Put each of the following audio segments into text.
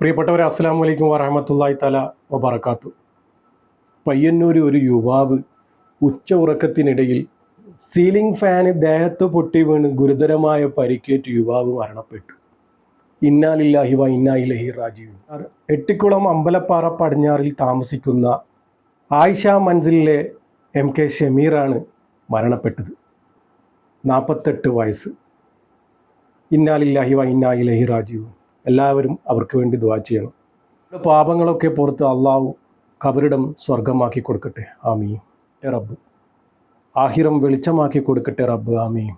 പ്രിയപ്പെട്ടവരെ അസ്സാം വലൈക്കും വറഹമത്തല്ലായി തല വബർക്കാത്തു പയ്യന്നൂര് ഒരു യുവാവ് ഉച്ച ഉറക്കത്തിനിടയിൽ സീലിംഗ് ഫാന് ദേഹത്ത് പൊട്ടി വീണ് ഗുരുതരമായ പരിക്കേറ്റ് യുവാവ് മരണപ്പെട്ടു. ഇന്നാലില്ലാഹി വ ഇന്നായിലഹി റാജീവ് എട്ടിക്കുളം അമ്പലപ്പാറ പടിഞ്ഞാറിൽ താമസിക്കുന്ന ആയിഷ മൻസിലിലെ എം കെ ഷമീറാണ് മരണപ്പെട്ടത്. നാൽപ്പത്തെട്ട് വയസ്സ്. ഇന്നാലില്ലാഹി വ ഇന്നായിലഹി റാജീവ് എല്ലാവരും അവർക്ക് വേണ്ടി ദ്വാ ചെയ്യണം. പാപങ്ങളൊക്കെ പുറത്ത് അള്ളാഹു കബറിടം സ്വർഗമാക്കി കൊടുക്കട്ടെ. ആമീൻ. ഏ റബ്ബ്. ആഹിറം വെളിച്ചമാക്കി കൊടുക്കട്ടെ റബ്ബ്. ആമീൻ.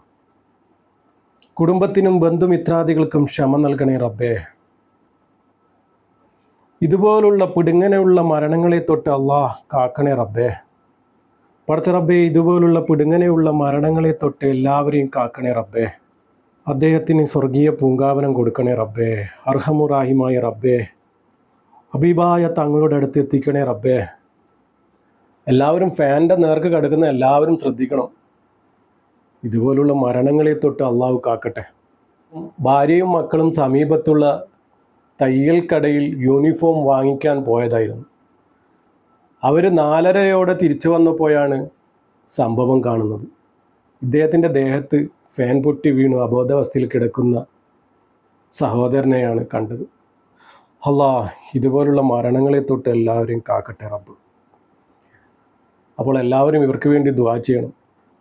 കുടുംബത്തിനും ബന്ധുമിത്രാദികൾക്കും ക്ഷമ നൽകണേ റബ്ബേ. ഇതുപോലുള്ള പിടുങ്ങനെയുള്ള മരണങ്ങളെ തൊട്ട് അള്ളാഹ് കാക്കണേ റബ്ബേ. പടച്ച റബ്ബേ ഇതുപോലുള്ള പിടുങ്ങനെയുള്ള മരണങ്ങളെ തൊട്ട് എല്ലാവരെയും കാക്കണേ റബ്ബേ. അദ്ദേഹത്തിന് സ്വർഗീയ പൂങ്കാവനം കൊടുക്കണേ റബ്ബേ. അർഹമുറാഹിമായ റബ്ബേ. അബിബായ തങ്ങളുടെ അടുത്ത് എത്തിക്കണേ റബ്ബേ. എല്ലാവരും ഫാന്റെ നേർക്ക് കിടക്കുന്ന എല്ലാവരും ശ്രദ്ധിക്കണം. ഇതുപോലുള്ള മരണങ്ങളെ തൊട്ട് അള്ളാഹു കാക്കട്ടെ. ഭാര്യയും മക്കളും സമീപത്തുള്ള തയ്യൽ കടയിൽ യൂണിഫോം വാങ്ങിക്കാൻ പോയതായിരുന്നു. അവർ നാലരയോടെ തിരിച്ചു വന്നപ്പോഴാണ് സംഭവം കാണുന്നത്. ഇദ്ദേഹത്തിന്റെ ദേഹത്ത് ഫാൻ പൊട്ടി വീണു അബോധാവസ്ഥയിൽ കിടക്കുന്ന സഹോദരനെയാണ് കണ്ടത്. അല്ലാ ഇതുപോലുള്ള മരണങ്ങളെ തൊട്ട് എല്ലാവരെയും കാക്കട്ടെ റബ്ബ്. അപ്പോൾ എല്ലാവരും ഇവർക്ക് വേണ്ടി ദ്വാ ചെയ്യണം.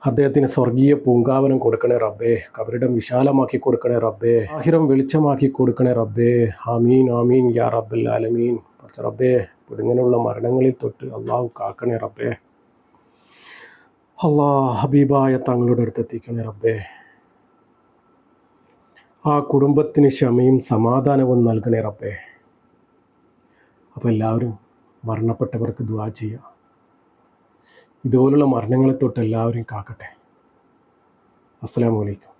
അദ്ദേഹത്തിന് സ്വർഗീയ പൂങ്കാവനം കൊടുക്കണേ റബ്ബേ. കബറിടം വിശാലമാക്കി കൊടുക്കണേ റബ്ബേ. ആഹിരം വെളിച്ചമാക്കി കൊടുക്കണേ റബ്ബേ. ആമീൻ ആമീൻ യാ റബ്ബൽ ആലമീൻ. റബ്ബേ ഇങ്ങനെയുള്ള മരണങ്ങളിൽ തൊട്ട് അള്ളാഹു കാക്കണേ റബ്ബേ. അള്ളാ ഹബീബായ തങ്ങളുടെ അടുത്ത് എത്തിക്കണേ റബ്ബേ. ആ കുടുംബത്തിന് ക്ഷമയും സമാധാനവും നൽകണേ റബ്ബേ. അപ്പോൾ എല്ലാവരും മരണപ്പെട്ടവർക്ക് ദ്വാ ചെയ്യുക ഇതുപോലുള്ള മരണങ്ങളെ തൊട്ട് എല്ലാവരും കാക്കട്ടെ. അസ്സലാമു അലൈക്കും.